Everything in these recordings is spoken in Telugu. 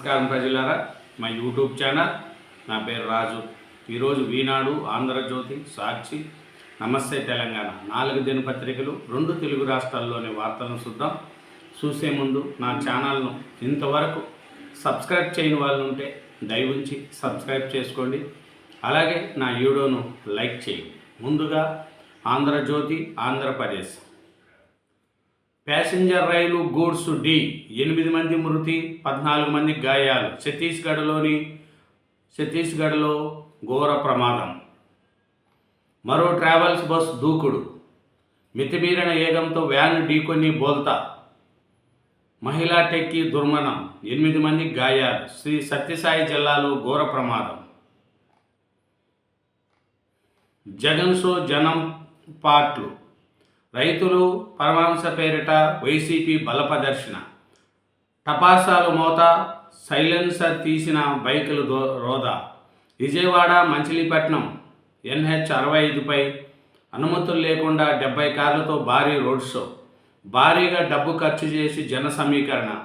నమస్కారం ప్రజలారా. మా యూట్యూబ్ ఛానల్ నా పేరు రాజు. ఈరోజు వీనాడు ఆంధ్రజ్యోతి సాక్షి. నమస్తే తెలంగాణ. నాలుగు దినపత్రికలు రెండు తెలుగు రాష్ట్రాల్లోని వార్తలను చూద్దాం. చూసే ముందు నా ఛానల్ను ఇంతవరకు సబ్స్క్రైబ్ చేయని వాళ్ళు ఉంటే దయవుంచి సబ్స్క్రైబ్ చేసుకోండి. అలాగే నా వీడియోను లైక్ చేయండి. ముందుగా Andhrajyothi Andhra Pradesh. Passenger rail goods D. ఎనిమిది మంది మృతి పద్నాలుగు మంది గాయాలు. ఛత్తీస్గఢ్లోని ఛత్తీస్గఢ్లో ఘోర ప్రమాదం. మరో ట్రావెల్స్ బస్ దూకుడు. మితిమీరిన ఏగంతో వ్యాన్ ఢీకొని బోల్తా. మహిళా టెక్కి దుర్మరణం. ఎనిమిది మంది గాయాలు. శ్రీ సత్యసాయి జిల్లాలో ఘోర ప్రమాదం. జగన్ షో జనం పార్ట్లు. రైతులు పరమాంస పేరిట వైసీపీ బలప్రదర్శన. టపాసాలు మోత సైలెన్సర్ తీసిన బైకులు దో రోదా విజయవాడ మంచిలీపట్నం ఎన్హెచ్ అరవై ఐదుపై అనుమతులు లేకుండా డెబ్బై కార్లతో భారీ రోడ్ షో. భారీగా డబ్బు ఖర్చు చేసి జన సమీకరణ.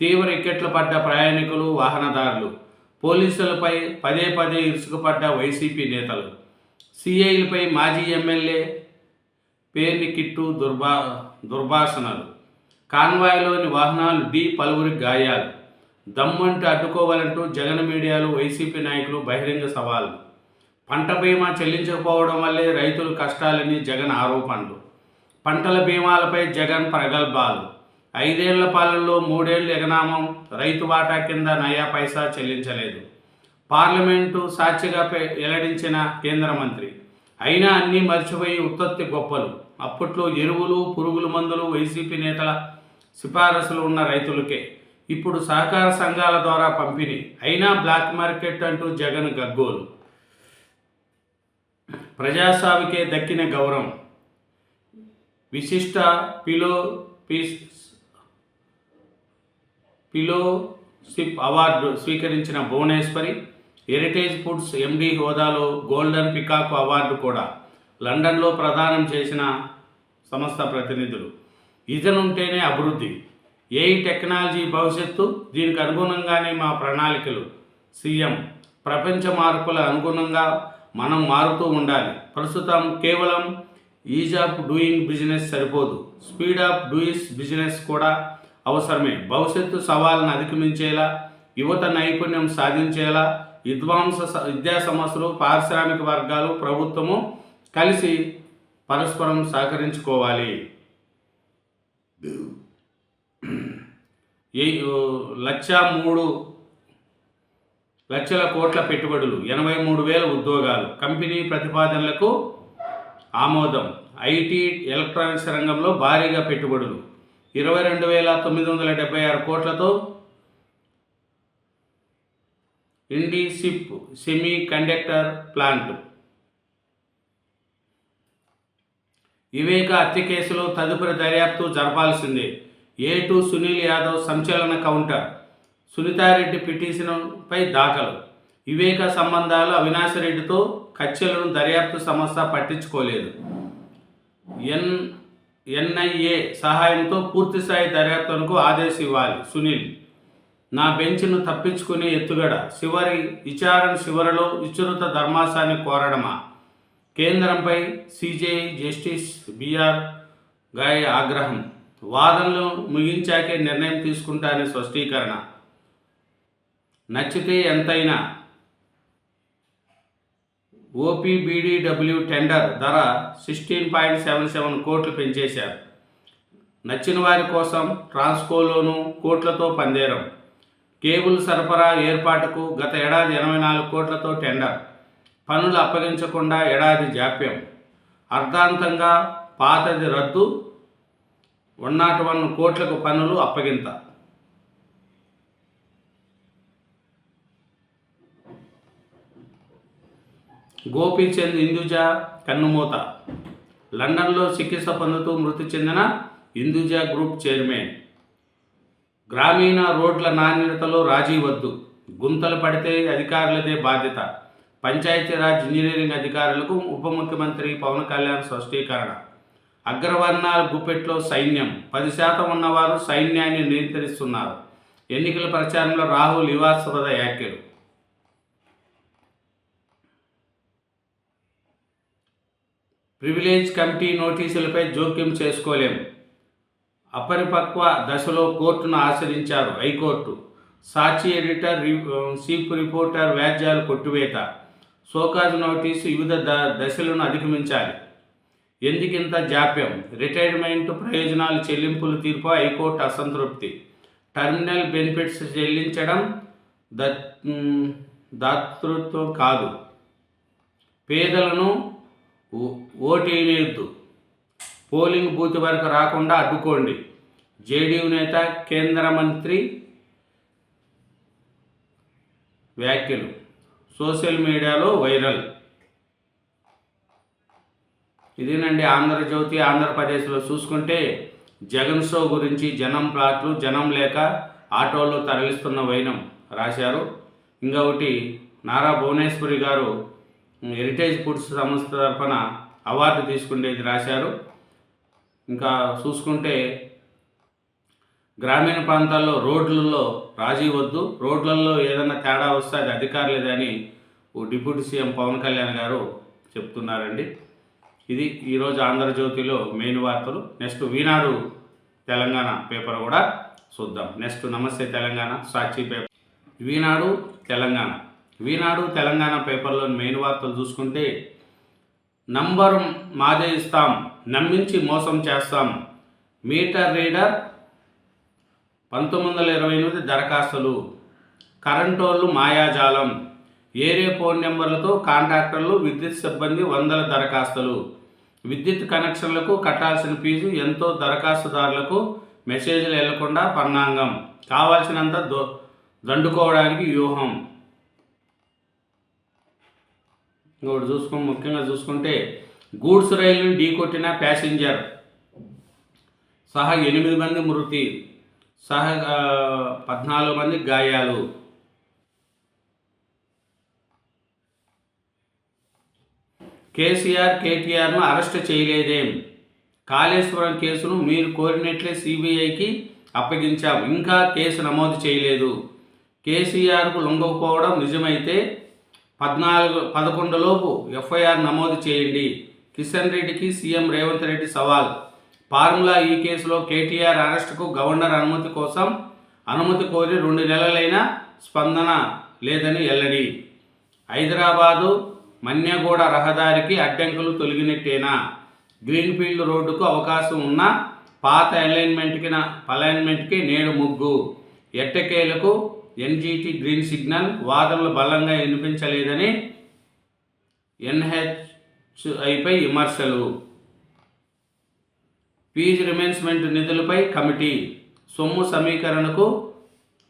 తీవ్ర ఇక్కట్లు పడ్డ ప్రయాణికులు వాహనదారులు. పోలీసులపై పదే పదే ఇరుసుకుపడ్డ వైసీపీ నేతలు. సిఐలపై మాజీ ఎమ్మెల్యే పేర్ని కిట్టు దుర్భా దుర్భాషణలు. కాన్వాయ్లోని వాహనాలు డి పలువురి గాయాలు. దమ్మంటూ అడ్డుకోవాలంటూ జగన్ మీడియాలో వైసీపీ నాయకులు బహిరంగ సవాలు పంట బీమా చెల్లించకపోవడం వల్లే రైతులు కష్టాలని జగన్ ఆరోపణలు. పంటల బీమాలపై జగన్ ప్రగల్భాలు. ఐదేళ్ళ పాలనలో మూడేళ్ళు ఎగనామం రైతు వాటా కింద నయా పైసా చెల్లించలేదు. పార్లమెంటు సాక్షిగా వెల్లడించిన కేంద్ర మంత్రి. అయినా అన్నీ మర్చిపోయి ఉత్పత్తి గొప్పలు. అప్పట్లో ఎరువులు పురుగుల మందులు వైసీపీ నేతల సిఫారసులు ఉన్న రైతులకే ఇప్పుడు సహకార సంఘాల ద్వారా పంపిణీ. అయినా బ్లాక్ మార్కెట్ అంటూ జగన్ గగ్గోలు. ప్రజాస్వామికే దక్కిన గౌరవం. విశిష్ట పిలో పీస్ పిలోషిప్ అవార్డు స్వీకరించిన భువనేశ్వరి హెరిటేజ్ ఫుడ్స్ ఎండి హోదాలో గోల్డెన్ పికాక్ అవార్డు కూడా లండన్లో ప్రదానం చేసిన సంస్థ ప్రతినిధులు. ఇదనుంటేనే అభివృద్ధి. ఏ టెక్నాలజీ భవిష్యత్తు? దీనికి అనుగుణంగానే మా ప్రణాళికలు. సీఎం ప్రపంచ మార్పుల అనుగుణంగా మనం మారుతూ ఉండాలి. ప్రస్తుతం కేవలం ఈజ్ ఆఫ్ డూయింగ్ బిజినెస్ సరిపోదు. స్పీడ్ ఆఫ్ డూయిస్ బిజినెస్ కూడా అవసరమే. భవిష్యత్తు సవాళ్ళను అధిగమించేలా యువత నైపుణ్యం సాధించేలా విద్వాంస విద్యా సంస్థలు పారిశ్రామిక వర్గాలు ప్రభుత్వము కలిసి పరస్పరం సహకరించుకోవాలి. లక్ష మూడు లక్షల కోట్ల పెట్టుబడులు ఎనభై మూడు వేల ఉద్యోగాలు. కంపెనీ ప్రతిపాదనలకు ఆమోదం. ఐటీ ఎలక్ట్రానిక్స్ రంగంలో భారీగా పెట్టుబడులు. ఇరవై రెండు వేల తొమ్మిది వందల డెబ్బై ఆరు కోట్లతో ఇండిసిప్ సెమీ కండక్టర్ ప్లాంట్. వివేక హత్య కేసులో తదుపరి దర్యాప్తు జరపాల్సిందే. ఏ టు సునీల్ యాదవ్ సంచలన కౌంటర్. సునీతారెడ్డి పిటిషన్పై దాఖలు. వివేక సంబంధాలు అవినాష్ రెడ్డితో కచ్చలను దర్యాప్తు సంస్థ పట్టించుకోలేదు. ఎన్ ఎన్ఐఏ సహాయంతో పూర్తిస్థాయి దర్యాప్తునకు ఆదేశం ఇవ్వాలి సునీల్. నా బెంచ్ను తప్పించుకునే ఎత్తుగడ చివరి విచారణ చివరిలో విస్తృత ధర్మాసాన్ని కోరడమా? కేంద్రంపై సిజేఐ జస్టిస్ బిఆర్ గాయ ఆగ్రహం. వాదనలు ముగించాకే నిర్ణయం తీసుకుంటానే స్పష్టీకరణ. నచ్చితే ఎంతైనా ఓపీబీడీడబ్ల్యూ టెండర్ ధర సిక్స్టీన్ పాయింట్ సెవెన్ సెవెన్ కోట్లు పెంచేశారు. నచ్చిన వారి కోసం ట్రాన్స్కోలోను కోట్లతో పందేరం. కేబుల్ సరఫరా ఏర్పాటుకు గత ఏడాది ఎనభై నాలుగు కోట్లతో టెండర్. పనులు అప్పగించకుండా ఏడాది జాప్యం. అర్ధాంతంగా పాతది రద్దు. వన్ నాట్ వన్ కోట్లకు పనులు అప్పగింత. గోపీచంద్ ఇందుజ కన్నుమూత. లండన్లో చికిత్స పొందుతూ మృతి చెందిన ఇందుజ గ్రూప్ చైర్మన్. గ్రామీణ రోడ్ల నాణ్యతలో రాజీ వద్దు. గుంతలు పడితే అధికారులదే బాధ్యత. పంచాయతీరాజ్ ఇంజనీరింగ్ అధికారులకు ఉప ముఖ్యమంత్రి పవన్ కళ్యాణ్ స్పష్టీకరణ. అగ్రవర్ణాల గుప్పెట్లో సైన్యం. పది శాతం ఉన్నవారు సైన్యాన్ని నియంత్రిస్తున్నారు. ఎన్నికల ప్రచారంలో రాహుల్ వివాదాస్పద వ్యాఖ్యలు ప్రివిలేజ్ కమిటీ నోటీసులపై జోక్యం చేసుకోలేం. అపరిపక్వ దశలో కోర్టును ఆశ్రయించారు హైకోర్టు. సాక్షి ఎడిటర్ రి- చీఫ్ రిపోర్టర్ వ్యాజ్యాలు కొట్టివేత. సోకాజ్ నోటీసు వివిధ ద దశలను అధిగమించాలి. ఎందుకింత జాప్యం? రిటైర్మెంట్ ప్రయోజనాలు చెల్లింపులు తీర్పు హైకోర్టు అసంతృప్తి. టర్మినల్ బెనిఫిట్స్ చెల్లించడం దత్ దాతృత్వం కాదు. పేదలను ఓ- ఓటేయలేదు పోలింగ్ బూత్ వరకు రాకుండా అడ్డుకోండి. జేడీయూ నేత కేంద్ర మంత్రి వ్యాఖ్యలు. సోషల్ మీడియాలో వైరల్. ఇదేనండి ఆంధ్రజ్యోతి ఆంధ్రప్రదేశ్లో చూసుకుంటే జగన్ షో గురించి జనం ప్లాట్లు జనం లేక ఆటోలో తరలిస్తున్న వైనం రాశారు. ఇంకొకటి నారా భువనేశ్వరి గారు హెరిటేజ్ ఫుడ్స్ సంస్థ తరఫున అవార్డు తీసుకునేది రాశారు. ఇంకా చూసుకుంటే గ్రామీణ ప్రాంతాల్లో రోడ్లలో రాజీ వద్దు. రోడ్లలో ఏదైనా తేడా వస్తే అది అధికారులేదని ఓ డిప్యూటీ సీఎం పవన్ కళ్యాణ్ గారు చెప్తున్నారండి. ఇది ఈరోజు ఆంధ్రజ్యోతిలో మెయిన్ వార్తలు. నెక్స్ట్ ఈనాడు తెలంగాణ పేపర్ కూడా చూద్దాం. Next Namaste Telangana Sakshi paper. ఈనాడు తెలంగాణ. ఈనాడు తెలంగాణ పేపర్లోని మెయిన్ వార్తలు చూసుకుంటే నంబర్ మాదే ఇస్తాం. నమ్మించి మోసం చేస్తాం. మీటర్ రీడర్ పంతొమ్మిది వందల ఇరవై ఎనిమిది దరఖాస్తులు. కరెంటోళ్ళు మాయాజాలం. ఏరే ఫోన్ నెంబర్లతో కాంట్రాక్టర్లు విద్యుత్ సిబ్బంది వందల దరఖాస్తులు. విద్యుత్ కనెక్షన్లకు కట్టాల్సిన ఫీజు ఎంతో దరఖాస్తుదారులకు మెసేజ్లు వెళ్ళకుండా పన్నాంగం. కావాల్సినంత దో దండుకోవడానికి వ్యూహం. ఇంకోటి చూసుకుని ముఖ్యంగా చూసుకుంటే గూడ్స్ రైలుని ఢీకొట్టిన ప్యాసింజర్. సహా ఎనిమిది మంది మృతి. సహా పద్నాలుగు మంది గాయాలు. కేసీఆర్ కేటీఆర్ను అరెస్ట్ చేయలేదేం? కాళేశ్వరం కేసును మీరు కోరినట్లే సిబిఐకి అప్పగించాం. ఇంకా కేసు నమోదు చేయలేదు. కేసీఆర్కు లొంగకపోవడం నిజమైతే పద్నాలుగు పదకొండులోపు ఎఫ్ఐఆర్ నమోదు చేయండి. కిషన్ రెడ్డికి సీఎం రేవంత్ రెడ్డి సవాల్. ఫార్ములా ఈ కేసులో కేటీఆర్ అరెస్టుకు గవర్నర్ అనుమతి కోసం అనుమతి కోరి రెండు నెలలైనా స్పందన లేదని ఎల్లడి హైదరాబాదు మన్యగూడ రహదారికి అడ్డంకులు తొలగినట్టేనా? గ్రీన్ఫీల్డ్ రోడ్డుకు అవకాశం ఉన్న పాత అలైన్మెంట్కి నా అలైన్మెంట్కి నేడు ముగ్గు. ఎట్టకేలకు ఎన్జీటీ గ్రీన్ సిగ్నల్ వాదనలు బలంగా వినిపించలేదని ఎన్హెచ్ ఎన్హెచ్ఐపై విమర్శలు. ఫీజు రిమెన్స్మెంట్ నిధులపై కమిటీ. సొమ్ము సమీకరణకు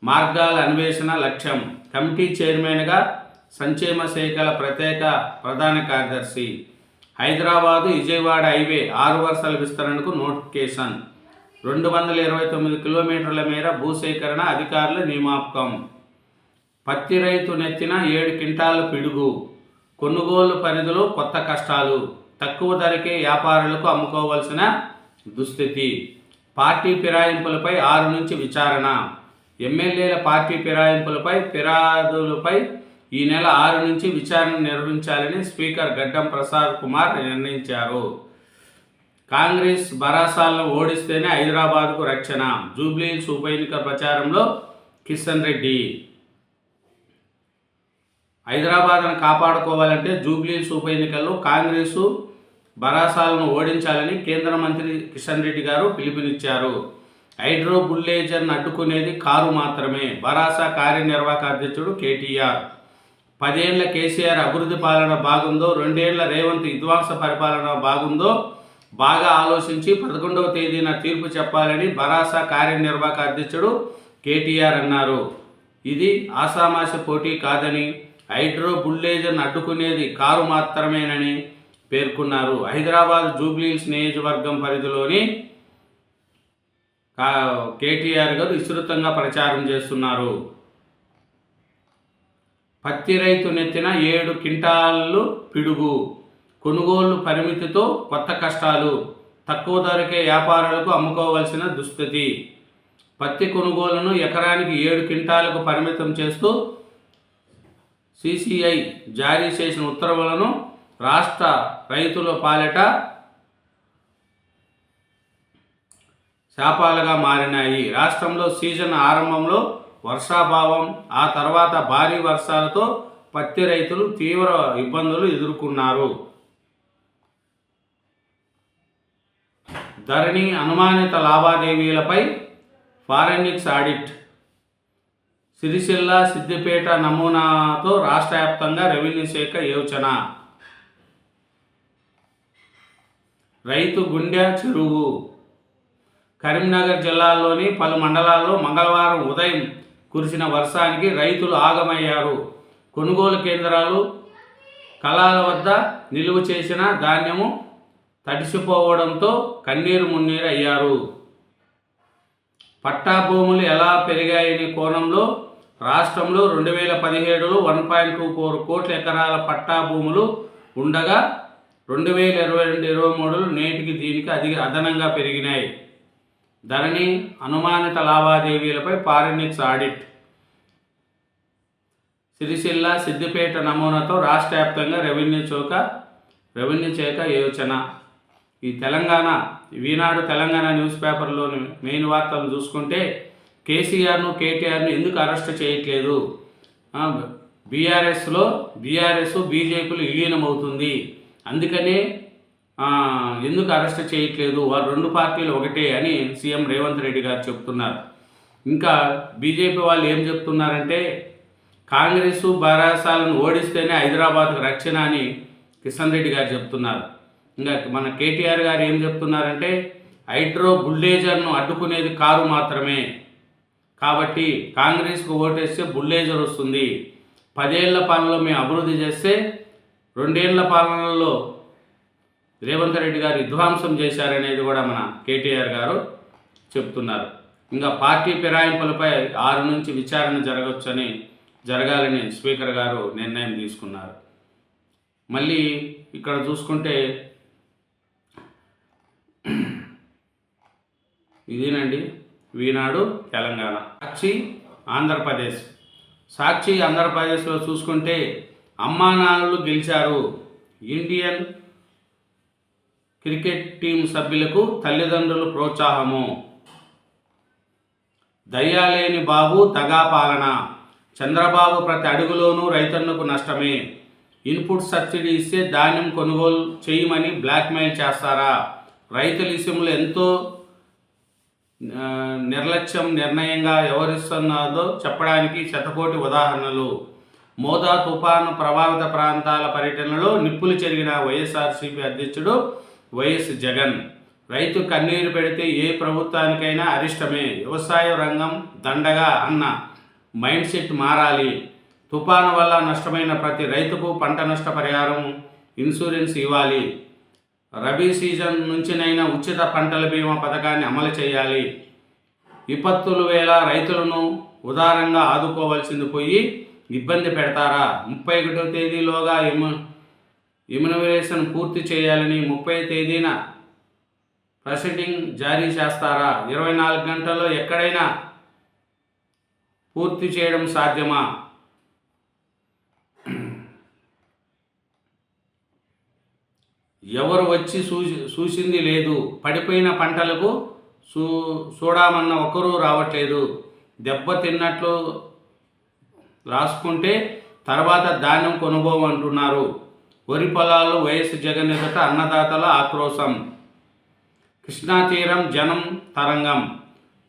మార్గాల అన్వేషణ లక్ష్యం. కమిటీ చైర్మన్గా సంక్షేమ శాఖల ప్రత్యేక ప్రధాన కార్యదర్శి. హైదరాబాదు విజయవాడ హైవే ఆరు వరుసల విస్తరణకు నోటిఫికేషన్. రెండు వందల ఇరవై తొమ్మిది కిలోమీటర్ల మేర భూసేకరణ అధికారుల నియామకం. పత్తి రైతు నెత్తిన ఏడు క్వింటాల పిడుగు. కొనుగోలు పరిధిలో కొత్త కష్టాలు తక్కువ ధరకే వ్యాపారులకు అమ్ముకోవలసిన దుస్థితి. పార్టీ ఫిరాయింపులపై ఆరు నుంచి విచారణ. ఎమ్మెల్యేల పార్టీ ఫిరాయింపులపై ఫిరాదులపై ఈ నెల ఆరు నుంచి విచారణ నిర్వహించాలని స్పీకర్ గడ్డం ప్రసాద్ కుమార్ నిర్ణయించారు. కాంగ్రెస్ బరాసాలను ఓడిస్తేనే హైదరాబాద్కు రక్షణ. జూబ్లీహిల్స్ ఉప ఎన్నిక ప్రచారంలో కిషన్ రెడ్డి హైదరాబాద్ను కాపాడుకోవాలంటే జూబ్లీహిల్స్ ఉప ఎన్నికల్లో కాంగ్రెసు బరాసాలను ఓడించాలని కేంద్ర మంత్రి కిషన్ రెడ్డి గారు పిలుపునిచ్చారు. హైడ్రో బుల్లేజర్ను అడ్డుకునేది కారు మాత్రమే బరాసా కార్యనిర్వాహక అధ్యక్షుడు కేటీఆర్. పదేళ్ళ కేసీఆర్ అభివృద్ధి పాలన బాగుందో రెండేళ్ళ రేవంత్ విధ్వంస పరిపాలన బాగుందో బాగా ఆలోచించి పదకొండవ తేదీన తీర్పు చెప్పాలని బరాసా కార్యనిర్వాహక అధ్యక్షుడు కేటీఆర్ అన్నారు. ఇది ఆసామాస పోటీ కాదని హైడ్రో బుల్లేజర్ను అడ్డుకునేది కారు మాత్రమేనని పేర్కొన్నారు. హైదరాబాద్ జూబ్లీహిల్స్ నియోజకవర్గం పరిధిలోని కేటీఆర్ గారు విస్తృతంగా ప్రచారం చేస్తున్నారు. పత్తి రైతు నెత్తిన ఏడు క్వింటాళ్ళు పిడుగు కొనుగోలు పరిమితితో కొత్త కష్టాలు తక్కువ ధరకే వ్యాపారులకు అమ్ముకోవలసిన దుస్థితి. పత్తి కొనుగోలును ఎకరానికి ఏడు క్వింటాలకు పరిమితం చేస్తూ సిసిఐ జారీ చేసిన ఉత్తర్వులను రాష్ట్ర రైతుల పాలిట శాపాలుగా మారినాయి. రాష్ట్రంలో సీజన్ ఆరంభంలో వర్షాభావం ఆ తర్వాత భారీ వర్షాలతో పత్తి రైతులు తీవ్ర ఇబ్బందులు ఎదుర్కొన్నారు. ధరణి అనుమానిత లావాదేవీలపై ఫారెన్సిక్స్ ఆడిట్ సిరిసిల్ల సిద్దిపేట నమూనాతో రాష్ట్ర వ్యాప్తంగా రెవెన్యూ శాఖ యోచన. రైతు గుండె చెరువు. కరీంనగర్ జిల్లాలోని పలు మండలాల్లో మంగళవారం ఉదయం కురిసిన వర్షానికి రైతులు ఆగమయ్యారు. కొనుగోలు కేంద్రాలు కళాల వద్ద నిలువ చేసిన ధాన్యము తడిసిపోవడంతో కన్నీరు మున్నీరు అయ్యారు. పట్టా భూములు ఎలా పెరిగాయనే కోణంలో రాష్ట్రంలో రెండు వేల పదిహేడులో వన్ పాయింట్ టూ ఫోర్ కోట్ల ఎకరాల పట్టా భూములు ఉండగా రెండు వేల ఇరవై రెండు ఇరవై మూడులో నేటికి దీనికి అధిక అదనంగా పెరిగినాయి. ధరణి అనుమానిత లావాదేవీలపై ఫారెనిక్స్ ఆడిట్. సిరిసిల్ల సిద్దిపేట నమూనాతో రాష్ట్ర వ్యాప్తంగా రెవెన్యూ చౌక రెవెన్యూ చేక యోచన. ఈ తెలంగాణ ఈనాడు తెలంగాణ న్యూస్ పేపర్లోని మెయిన్ వార్తలు చూసుకుంటే కేసీఆర్ను కేటీఆర్ను ఎందుకు అరెస్ట్ చేయట్లేదు? బీఆర్ఎస్లో బీఆర్ఎస్ బీజేపీలు విలీనమవుతుంది. అందుకనే ఎందుకు అరెస్ట్ చేయట్లేదు? వారు రెండు పార్టీలు ఒకటే అని సీఎం రేవంత్ రెడ్డి గారు చెప్తున్నారు. ఇంకా బీజేపీ వాళ్ళు ఏం చెప్తున్నారంటే కాంగ్రెస్ బారాసాలను ఓడిస్తేనే హైదరాబాద్కు రక్షణ అని కిషన్ రెడ్డి గారు చెప్తున్నారు. ఇంకా మన కేటీఆర్ గారు ఏం చెప్తున్నారంటే హైడ్రో బుల్డేజర్ను అడ్డుకునేది కారు మాత్రమే. కాబట్టి కాంగ్రెస్కు ఓటేస్తే బుల్డేజర్ వస్తుంది. పదేళ్ళ పాలనలో మేము అభివృద్ధి చేస్తే రెండేళ్ళ పాలనలో రేవంత్ రెడ్డి గారు విధ్వంసం చేశారనేది కూడా మన కేటీఆర్ గారు చెప్తున్నారు. ఇంకా పార్టీ ఫిరాయింపులపై ఆరు నుంచి విచారణ జరగవచ్చని జరగాలని స్పీకర్ గారు నిర్ణయం తీసుకున్నారు. మళ్ళీ ఇక్కడ చూసుకుంటే ఇదేనండి? ఈనాడు తెలంగాణ. సాక్షి ఆంధ్రప్రదేశ్. సాక్షి ఆంధ్రప్రదేశ్లో చూసుకుంటే అమ్మానాన్నలు గెలిచారు. ఇండియన్ క్రికెట్ టీం సభ్యులకు తల్లిదండ్రులు ప్రోత్సాహము. దయ్యాలేని బాబు దగా పాలన. చంద్రబాబు ప్రతి అడుగులోనూ రైతన్నకు నష్టమే. ఇన్పుట్ సబ్సిడీ ఇస్తే ధాన్యం కొనుగోలు చేయమని బ్లాక్మెయిల్ చేస్తారా? రైతుల విషయంలో ఎంతో నిర్లక్ష్యం నిర్ణయంగా వ్యవహరిస్తున్నదో చెప్పడానికి శతకోటి ఉదాహరణలు. మోదా తుఫాను ప్రభావిత ప్రాంతాల పర్యటనలో నిప్పులు చెరిగిన వైఎస్ఆర్సీపీ అధ్యక్షుడు వైఎస్ జగన్. రైతు కన్నీరు పెడితే ఏ ప్రభుత్వానికైనా అరిష్టమే. వ్యవసాయ రంగం దండగా అన్న మైండ్ సెట్ మారాలి. తుఫాను వల్ల నష్టమైన ప్రతి రైతుకు పంట నష్ట పరిహారం ఇన్సూరెన్స్ ఇవ్వాలి. రబీ సీజన్ నుంచినైనా ఉచిత పంటల బీమా పథకాన్ని అమలు చేయాలి. విపత్తుల వేళ రైతులను ఉదారంగా ఆదుకోవాల్సింది పోయి ఇబ్బంది పెడతారా? ముప్పై ఒకటో తేదీలోగా ఇమ్యు ఇమ్యునైజేషన్ పూర్తి చేయాలని ముప్పై తేదీన ప్రొసీడింగ్ జారీ చేస్తారా? ఇరవై నాలుగు గంటల్లో ఎక్కడైనా పూర్తి చేయడం సాధ్యమా? ఎవరు వచ్చి చూసి చూసింది లేదు. పడిపోయిన పంటలకు చూ చూడమన్న ఒకరు రావట్లేదు. దెబ్బ తిన్నట్లు రాసుకుంటే తర్వాత ధాన్యం కొనుగోమంటున్నారు వరి పొలాలు వైఎస్ జగన్ ఎదుట అన్నదాతల ఆక్రోశం. కృష్ణా తీరం జనం తరంగం.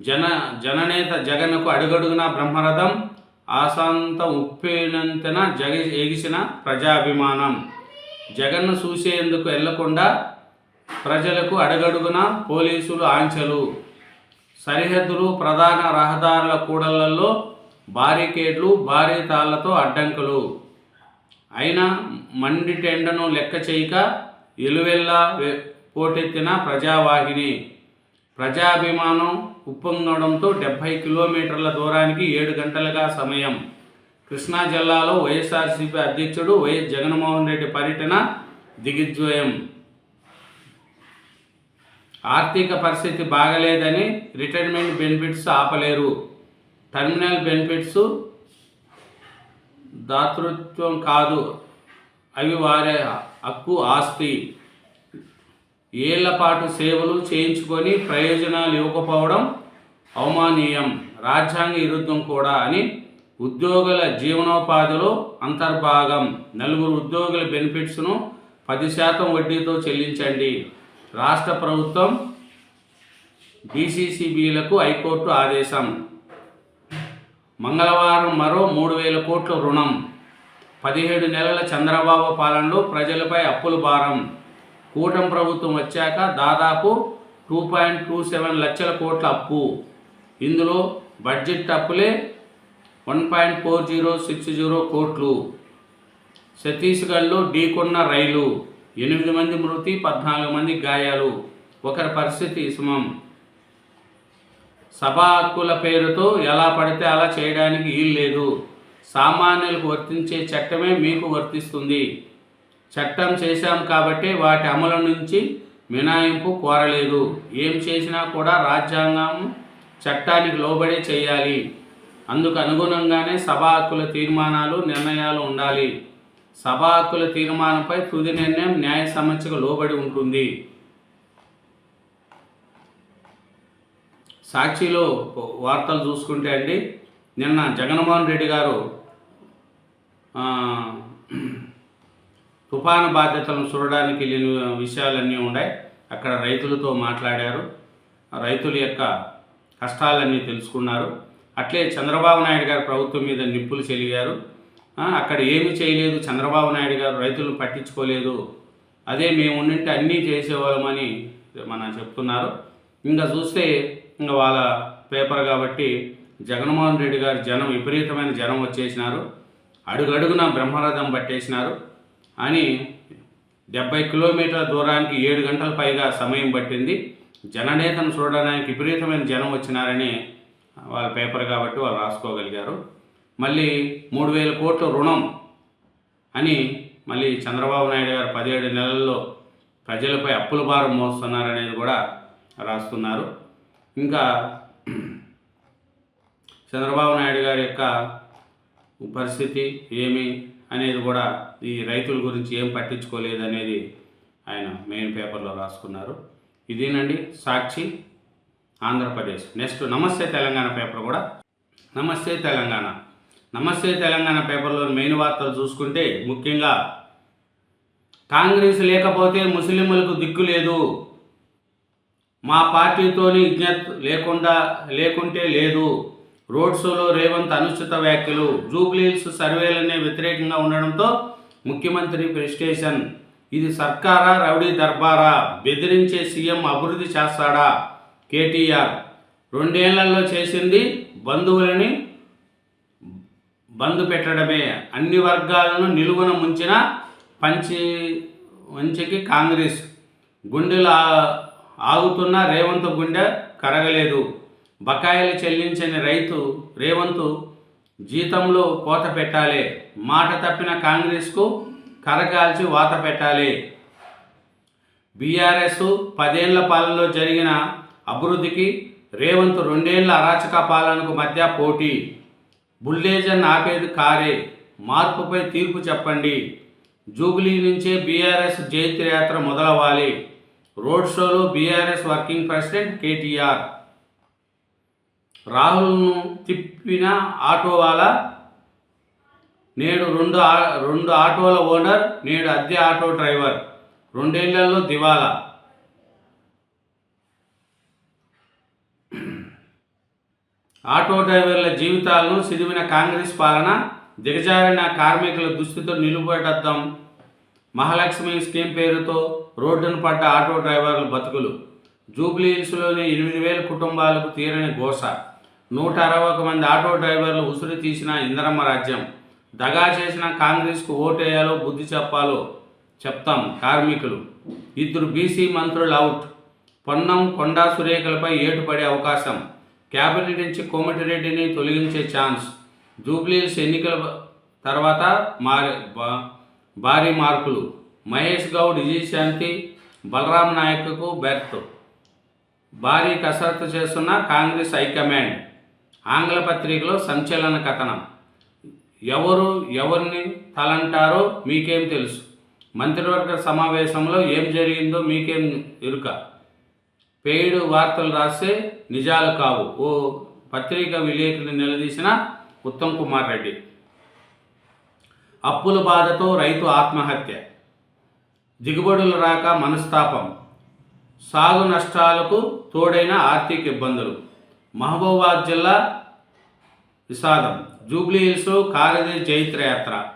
జన జననేత జగన్కు అడుగడుగున బ్రహ్మరథం. ఆశాంత ఉప్పేనంతన జగ ఎగిసిన ప్రజాభిమానం. జగన్ను చూసేందుకు వెళ్ళకుండా ప్రజలకు అడగడుగున పోలీసులు ఆంక్షలు. సరిహద్దులు ప్రధాన రహదారుల కూడళ్ళలో బారికేడ్లు భారీ తాళ్ళతో అడ్డంకులు. అయినా మండి టెండను లెక్క చేయక ఎలువెల్లా పోటెత్తిన ప్రజావాహిని. ప్రజాభిమానం ఉప్పొంగడంతో డెబ్భై కిలోమీటర్ల దూరానికి ఏడు గంటలుగా సమయం. కృష్ణా జిల్లాలో వైఎస్ఆర్సీపీ అధ్యక్షుడు వైఎస్ జగన్మోహన్ రెడ్డి పర్యటన దిగ్విజయం. ఆర్థిక పరిస్థితి బాగలేదని రిటైర్మెంట్ బెనిఫిట్స్ ఆపలేరు. టర్మినల్ బెనిఫిట్స్ దాతృత్వం కాదు. అవి వారి హక్కు ఆస్తి. ఏళ్ళ పాటు సేవలు చేయించుకొని ప్రయోజనాలు ఇవ్వకపోవడం అవమానీయం. రాజ్యాంగ విరుద్ధం కూడా అని ఉద్యోగుల జీవనోపాధిలో అంతర్భాగం. నలుగురు ఉద్యోగుల బెనిఫిట్స్ను పది శాతం వడ్డీతో చెల్లించండి. రాష్ట్ర ప్రభుత్వం డిసిసిబిలకు హైకోర్టు ఆదేశం. మంగళవారం మరో మూడు వేల కోట్ల రుణం. పదిహేడు నెలల చంద్రబాబు పాలనలో ప్రజలపై అప్పుల భారం. కూటమి ప్రభుత్వం వచ్చాక దాదాపు టూ పాయింట్ టూ సెవెన్ లక్షల కోట్ల అప్పు. ఇందులో బడ్జెట్ అప్పులే one point four zero six zero కోట్లు. ఛత్తీస్గఢ్లో ఢీకొన్న రైలు ఎనిమిది మంది మృతి పద్నాలుగు మంది గాయాలు. ఒకరి పరిస్థితి సమం సభా హక్కుల పేరుతో ఎలా పడితే అలా చేయడానికి వీలు లేదు. సామాన్యులకు వర్తించే చట్టమే మీకు వర్తిస్తుంది. చట్టం చేశాం కాబట్టి వాటి అమలు నుంచి మినాయింపు కోరలేదు. ఏం చేసినా కూడా రాజ్యాంగం చట్టానికి లోబడే చేయాలి. అందుకు అనుగుణంగానే సభా హక్కుల తీర్మానాలు నిర్ణయాలు ఉండాలి. సభా హక్కుల తీర్మానంపై తుది నిర్ణయం న్యాయ సమస్యకు లోబడి ఉంటుంది. సాక్షిలో వార్తలు చూసుకుంటే అండి నిన్న జగన్మోహన్ రెడ్డి గారు తుఫాను బాధ్యతలను చూడడానికి వెళ్ళిన విషయాలన్నీ ఉన్నాయి. అక్కడ రైతులతో మాట్లాడారు. రైతుల యొక్క కష్టాలన్నీ తెలుసుకున్నారు. అట్లే చంద్రబాబు నాయుడు గారు ప్రభుత్వం మీద నిప్పులు చెలిగారు. అక్కడ ఏమీ చేయలేదు. చంద్రబాబు నాయుడు గారు రైతులను పట్టించుకోలేదు. అదే మేము ఉండింటే అన్నీ చేసేవాళ్ళమని మన చెప్తున్నారు. ఇంకా చూస్తే ఇంకా వాళ్ళ పేపర్ కాబట్టి జగన్మోహన్ రెడ్డి గారు జనం విపరీతమైన జనం వచ్చేసినారు. అడుగడుగున బ్రహ్మరథం పట్టేసినారు. అని డెబ్బై కిలోమీటర్ల దూరానికి ఏడు గంటల పైగా సమయం పట్టింది. జననేతను చూడడానికి విపరీతమైన జనం వచ్చినారని వాళ్ళ పేపర్ కాబట్టి వాళ్ళు రాసుకోగలిగారు. మళ్ళీ మూడు వేల కోట్ల రుణం అని మళ్ళీ చంద్రబాబు నాయుడు గారు పదిహేడు నెలల్లో ప్రజలపై అప్పుల భారం మోస్తున్నారనేది కూడా రాస్తున్నారు. ఇంకా చంద్రబాబు నాయుడు గారి యొక్క పరిస్థితి ఏమి అనేది కూడా ఈ రైతుల గురించి ఏం పట్టించుకోలేదు అనేది ఆయన మెయిన్ పేపర్లో రాసుకున్నారు. ఇదేనండి సాక్షి. ఆంధ్రప్రదేశ్. నెక్స్ట్ నమస్తే తెలంగాణ పేపర్ కూడా. నమస్తే తెలంగాణ. నమస్తే తెలంగాణ పేపర్లో మెయిన్ వార్తలు చూసుకుంటే ముఖ్యంగా కాంగ్రెస్ లేకపోతే ముస్లింలకు దిక్కు లేదు. మా పార్టీతోని విజ్ఞత్ లేకుండా లేకుంటే లేదు. రోడ్ షోలో రేవంత్ అనుచిత వ్యాఖ్యలు జూబ్లీహిల్స్ సర్వేలనే వ్యతిరేకంగా ఉండడంతో ముఖ్యమంత్రి ప్రెస్టేషన్. ఇది సర్కారా రౌడీ దర్బారా? బెదిరించే సీఎం అభివృద్ధి చేస్తాడా? కేటీఆర్ రెండేళ్ళలో చేసింది బంధువులని బంధు పెట్టడమే. అన్ని వర్గాలను నిలువున ముంచిన పంచి మంచికి కాంగ్రెస్. గుండెలు ఆగుతున్న రేవంత్ గుండె కరగలేదు. బకాయిలు చెల్లించని రైతు రేవంత్ జీతంలో కోత పెట్టాలి. మాట తప్పిన కాంగ్రెస్కు కరగాల్చి వాత పెట్టాలి. బీఆర్ఎస్ పదేళ్ళ పాలనలో జరిగిన అభివృద్ధికి రేవంత్ రెండేళ్ళ అరాచక పాలనకు మధ్య పోటీ. బుల్డేజర్ ఆపేది కారే. మార్పుపై తీర్పు చెప్పండి. జూబ్లీ నుంచే బీఆర్ఎస్ జైత్రయాత్ర మొదలవ్వాలి. రోడ్ షోలో బీఆర్ఎస్ వర్కింగ్ ప్రెసిడెంట్ కేటీఆర్. రాహుల్ను తిప్పిన ఆటో వాళ్ళ నేడు రెండు ఆ- రెండు ఆటోల ఓనర్ నేడు అద్దె ఆటో డ్రైవర్. రెండేళ్ళలో దివాలా. ఆటో డ్రైవర్ల జీవితాలను సిదివిన కాంగ్రెస్ పాలన దిగజారిన కార్మికుల దుస్థితితో నిలువబెట్టద్దాం మహాలక్ష్మి స్కీమ్ పేరుతో రోడ్డును పడ్డ ఆటో డ్రైవర్ల బతుకులు. జూబ్లీ హిల్స్లోని ఎనిమిది వేల కుటుంబాలకు తీరని ఘోష నూట అరవై ఒక మంది ఆటో డ్రైవర్లు ఉసురు తీసిన ఇందరమ్మ రాజ్యం. దగా చేసిన కాంగ్రెస్కు ఓటేయాలో బుద్ధి చెప్పాలో చెప్తాం కార్మికులు. ఇద్దరు బీసీ మంత్రులు అవుట్. పొన్నం కొండా సురేఖలపై ఏటుపడే అవకాశం. క్యాబినెట్ నుంచి కోమటిరెడ్డిని తొలగించే ఛాన్స్. జూబ్లీహిల్స్ ఎన్నికల తర్వాత మారి భారీ మార్పులు. మహేష్ గౌడ్ శాంతి బలరాం నాయక్కు బెర్త్. భారీ కసరత్తు చేస్తున్న కాంగ్రెస్ హైకమాండ్. ఆంగ్ల పత్రికలో సంచలన కథనం. ఎవరు ఎవరిని తలంటారో మీకేం తెలుసు. మంత్రివర్గ సమావేశంలో ఏం జరిగిందో మీకేం ఇరుక పేయిడు వార్తలు రాస్తే నిజాలు కావు. ఓ పత్రిక విలేకరుని నిలదీసిన ఉత్తమ్ కుమార్ రెడ్డి. అప్పుల బాధతో రైతు ఆత్మహత్య. దిగుబడులు రాక మనస్తాపం. సాగు నష్టాలకు తోడైన ఆర్థిక ఇబ్బందులు. మహబూబాద్ జిల్లా విషాదం. జూబ్లీహిల్స్ కాలేజీ కారది జైత్రయాత్ర.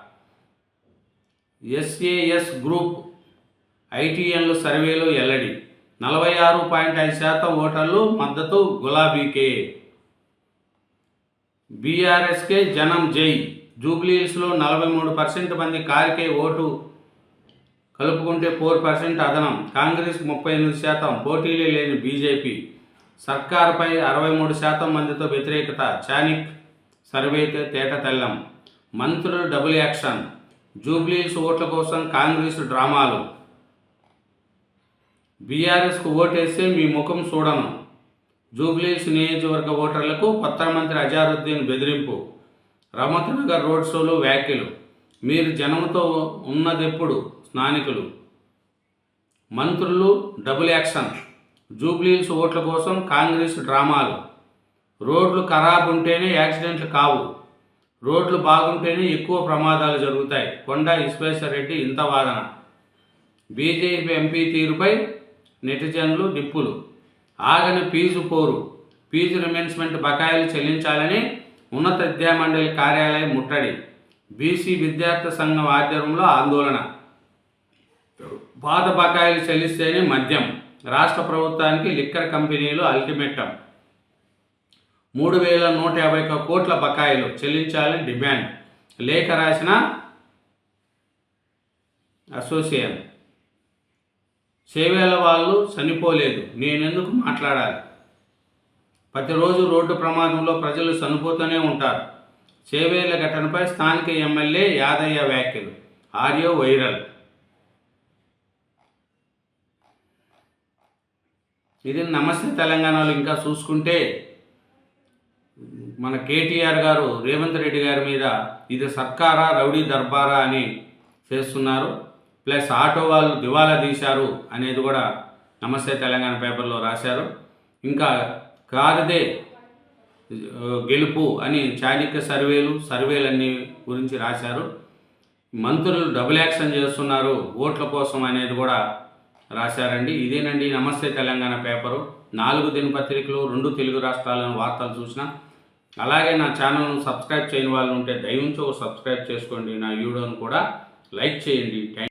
ఎస్ఏఎస్ గ్రూప్ ఐటీఎన్లు సర్వేలో ఎల్లడి. నలభై ఆరు పాయింట్ ఐదు శాతం ఓటర్లు మద్దతు గులాబీకే. బీఆర్ఎస్కే జనం జై. జూబ్లీహిల్స్లో నలభై మూడు పర్సెంట్ మంది కారికే ఓటు. కలుపుకుంటే ఫోర్ పర్సెంట్ అదనం. కాంగ్రెస్ ముప్పై ఎనిమిది శాతం. పోటీలే లేని బీజేపీ. సర్కారుపై అరవై మూడు శాతం మందితో వ్యతిరేకత. చానిక్ సర్వేతో తేట తెల్లం. మంత్రులు డబుల్ యాక్షన్. జూబ్లీస్ ఓట్ల కోసం కాంగ్రెస్ డ్రామాలు. బీఆర్ఎస్కు ఓటేస్తే మీ ముఖం చూడను. జూబ్లీస్ నియోజకవర్గ ఓటర్లకు కొత్త మంత్రి అజారుద్దీన్ బెదిరింపు. రమతనగర్ రోడ్ షోలో వ్యాఖ్యలు. మీరు జనంతో ఉన్నదెప్పుడు స్థానికులు మంత్రులు డబుల్ యాక్షన్. జూబ్లీస్ ఓట్ల కోసం కాంగ్రెస్ డ్రామాలు. రోడ్లు ఖరాబ్ ఉంటేనే యాక్సిడెంట్లు కావు. రోడ్లు బాగుంటేనే ఎక్కువ ప్రమాదాలు జరుగుతాయి. కొండ విశ్వేశ్వరరెడ్డి ఇంత వాదన. బీజేపీ ఎంపీ తీరుపై నెటిజన్లు నిప్పులు. ఆగని ఫీజు పోరు. ఫీజు రిమెన్స్మెంట్ బకాయిలు చెల్లించాలని ఉన్నత విద్యామండలి కార్యాలయం ముట్టడి. బీసీ విద్యార్థి సంఘం ఆధ్వర్యంలో ఆందోళన. పాత బకాయిలు చెల్లిస్తేనే మద్యం. రాష్ట్ర ప్రభుత్వానికి లిక్కర్ కంపెనీలు అల్టిమేటం. మూడు వేల నూట యాభై ఒక్క కోట్ల బకాయిలు చెల్లించాలని డిమాండ్. లేఖ రాసిన అసోసియేషన్. సేవేల వాళ్ళు చనిపోలేదు. నేనెందుకు మాట్లాడాలి? ప్రతిరోజు రోడ్డు ప్రమాదంలో ప్రజలు చనిపోతూనే ఉంటారు. చేవేళ్ళ ఘటనపై స్థానిక ఎమ్మెల్యే యాదయ్య వ్యాఖ్యలు. Audio viral. ఇది నమస్తే తెలంగాణలో ఇంకా చూసుకుంటే మన కేటీఆర్ గారు రేవంత్ రెడ్డి గారి మీద ఇది సర్కారా రౌడీ దర్బారా అని చేస్తున్నారు. ప్లస్ ఆటో వాళ్ళు దివాలా తీశారు అనేది కూడా నమస్తే తెలంగాణ పేపర్లో రాశారు. ఇంకా కారిదే గెలుపు అని చాణిక్య సర్వేలు సర్వేలన్నీ గురించి రాశారు. మంత్రులు డబుల్ యాక్షన్ చేస్తున్నారు ఓట్ల కోసం అనేది కూడా రాశారండి. ఇదేనండి నమస్తే తెలంగాణ పేపరు. నాలుగు దినపత్రికలు రెండు తెలుగు రాష్ట్రాలను వార్తలు చూసిన. అలాగే నా ఛానల్ను సబ్స్క్రైబ్ చేయని వాళ్ళు ఉంటే దయవుంచి ఒక సబ్స్క్రైబ్ చేసుకోండి. నా వీడియోను కూడా లైక్ చేయండి. థ్యాంక్